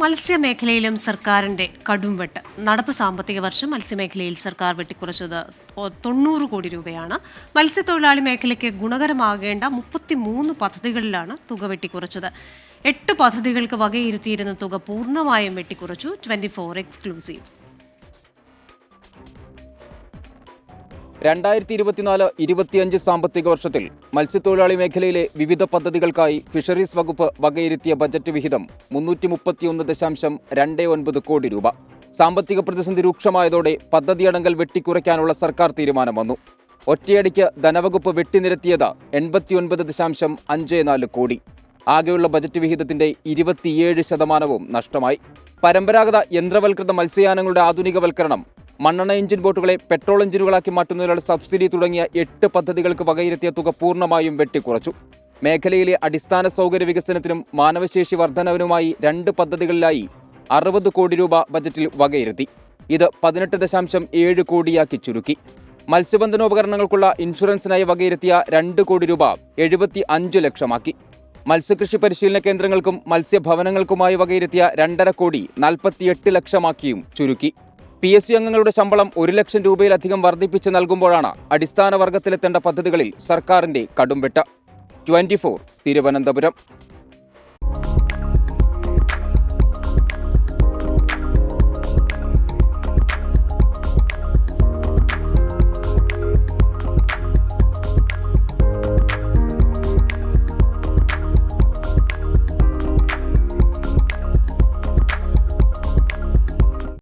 മത്സ്യമേഖലയിലും സർക്കാരിന്റെ കടുംവെട്ട്. നടപ്പ് സാമ്പത്തിക വർഷം മത്സ്യമേഖലയിൽ സർക്കാർ വെട്ടിക്കുറച്ചത് തൊണ്ണൂറ് കോടി രൂപയാണ്. മത്സ്യത്തൊഴിലാളി മേഖലയ്ക്ക് ഗുണകരമാകേണ്ട മുപ്പത്തി മൂന്ന് പദ്ധതികളിലാണ് തുക വെട്ടിക്കുറച്ചത്. എട്ട് പദ്ധതികൾക്ക് വകയിരുത്തിയിരുന്ന തുക പൂർണമായും വെട്ടിക്കുറച്ചു. Twenty four exclusive. രണ്ടായിരത്തി ഇരുപത്തിനാല് ഇരുപത്തിയഞ്ച് സാമ്പത്തിക വർഷത്തിൽ മത്സ്യത്തൊഴിലാളി മേഖലയിലെ വിവിധ പദ്ധതികൾക്കായി ഫിഷറീസ് വകുപ്പ് വകയിരുത്തിയ ബജറ്റ് വിഹിതം മുന്നൂറ്റി മുപ്പത്തിയൊന്ന് ദശാംശം രണ്ട് ഒൻപത് കോടി രൂപ. സാമ്പത്തിക പ്രതിസന്ധി രൂക്ഷമായതോടെ പദ്ധതി അടങ്കൽ വെട്ടിക്കുറയ്ക്കാനുള്ള സർക്കാർ തീരുമാനം വന്നു. ഒറ്റയടിക്ക് ധനവകുപ്പ് വെട്ടിനിരത്തിയത് എൺപത്തിയൊൻപത് ദശാംശം അഞ്ച് നാല് കോടി. ആകെയുള്ള ബജറ്റ് വിഹിതത്തിന്റെ ഇരുപത്തിയേഴ് ശതമാനവും നഷ്ടമായി. പരമ്പരാഗത യന്ത്രവൽകൃത മത്സ്യയാനങ്ങളുടെ ആധുനികവൽക്കരണം മണ്ണെണ്ണ എഞ്ചിൻ ബോട്ടുകളെ പെട്രോൾ എഞ്ചിനുകളാക്കി മാറ്റുന്നതിനുള്ള സബ്സിഡി തുടങ്ങിയ എട്ട് പദ്ധതികൾക്ക് വകയിരുത്തിയ തുക പൂർണമായും വെട്ടിക്കുറച്ചു. മേഖലയിലെ അടിസ്ഥാന സൗകര്യ വികസനത്തിനും മാനവശേഷി വർധനവിനുമായി രണ്ട് പദ്ധതികളിലായി അറുപത് കോടി രൂപ ബജറ്റിൽ വകയിരുത്തി. ഇത് പതിനെട്ട് ദശാംശം ഏഴ് കോടിയാക്കി ചുരുക്കി. മത്സ്യബന്ധനോപകരണങ്ങൾക്കുള്ള ഇൻഷുറൻസിനായി വകയിരുത്തിയ രണ്ട് കോടി രൂപ എഴുപത്തി അഞ്ച് ലക്ഷമാക്കി. മത്സ്യകൃഷി പരിശീലന കേന്ദ്രങ്ങൾക്കും മത്സ്യഭവനങ്ങൾക്കുമായി വകയിരുത്തിയ രണ്ടര കോടി നാൽപ്പത്തിയെട്ട് ലക്ഷമാക്കിയും ചുരുക്കി. പി എസ് സി അംഗങ്ങളുടെ ശമ്പളം ഒരു ലക്ഷം രൂപയിലധികം വർദ്ധിപ്പിച്ച് നൽകുമ്പോഴാണ് അടിസ്ഥാന വർഗത്തിലെത്തേണ്ട പദ്ധതികളിൽ സർക്കാരിന്റെ കടുംവെട്ട്. ട്വന്റി തിരുവനന്തപുരം.